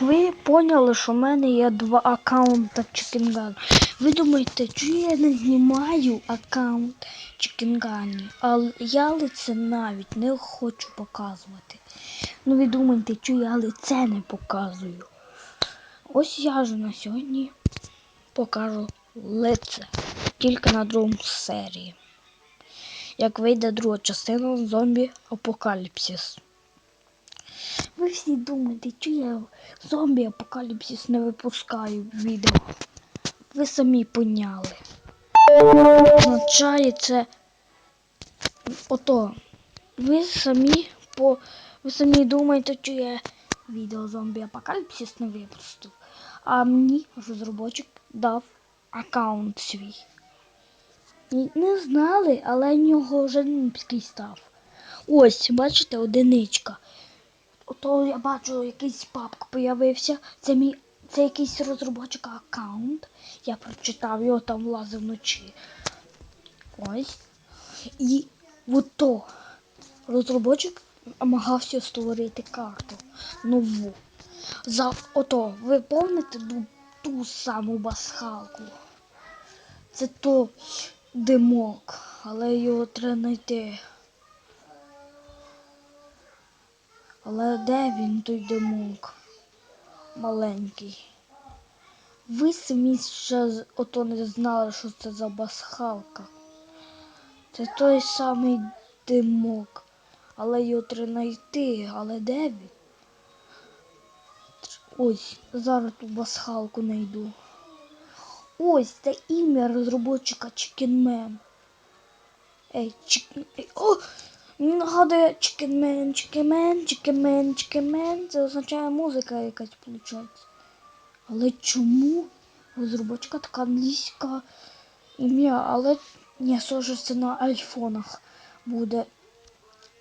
Ви поняли, що в мене є два аккаунта Чикінгану. Ви думаєте, чи я не знімаю аккаунт Чикінгані? Але я лице навіть не хочу показувати. Ну ви думаєте, чи я лице не показую? Ось я ж на сьогодні покажу лице. Тільки на другому серії. Як вийде друга частина зомбі Апокаліпсис. Ви всі думаєте, чи я зомбі Апокаліпсис не випускаю відео. Ви самі поняли. Означає ото. Ви самі по. Ви самі думаєте, чи я відео зомбі Апокаліпсис не випустив. А мені розробочик дав аккаунт свій. Не знали, але в нього вже нубський став. Ось, бачите, одиничка. Ото я бачу, якийсь папка появився. Це мій це якийсь розробочик аккаунт. Я прочитав його там влазив вночі. Ось. І ото розробочик намагався створити карту нову. За ото, ви пам'ятаєте ту, саму басхалку? Це той димок, але його треба знайти. Але де він той димок? Маленький. Ви самі ще ото не знали, що це за басхалка. Це той самий димок. Але його треба знайти. Але де він? Ось, зараз ту басхалку знайду. Ось це ім'я розробочика Chickenman. Ей, о! Нагадує Chickenman, Chickenman, Chickenman, Chickenman. Це означає музика якась виходить. Але чому розробочка така англійська ім'я? Але ні, схоже, це на айфонах буде.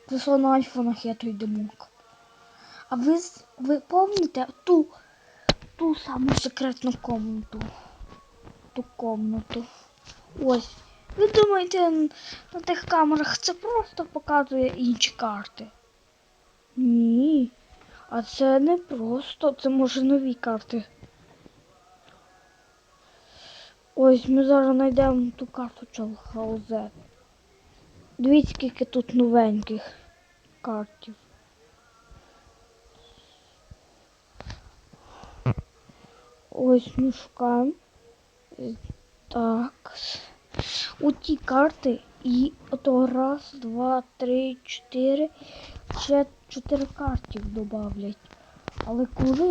Просто на айфонах є той димок. А ви, ви пам'ятаєте ту, ту саму секретну комнату? Ту комнату. Ось. Ви думаєте, на тих камерах це просто показує інші карти? Ні. А це не просто, це може нові карти. Ось ми зараз знайдемо ту карту Чалхаузе. Дивіться, скільки тут новеньких картів. Ось ми шукаємо. Так. У ті карти і ото раз, два, три, чотири. Ще чотири картів додавлять. Але коли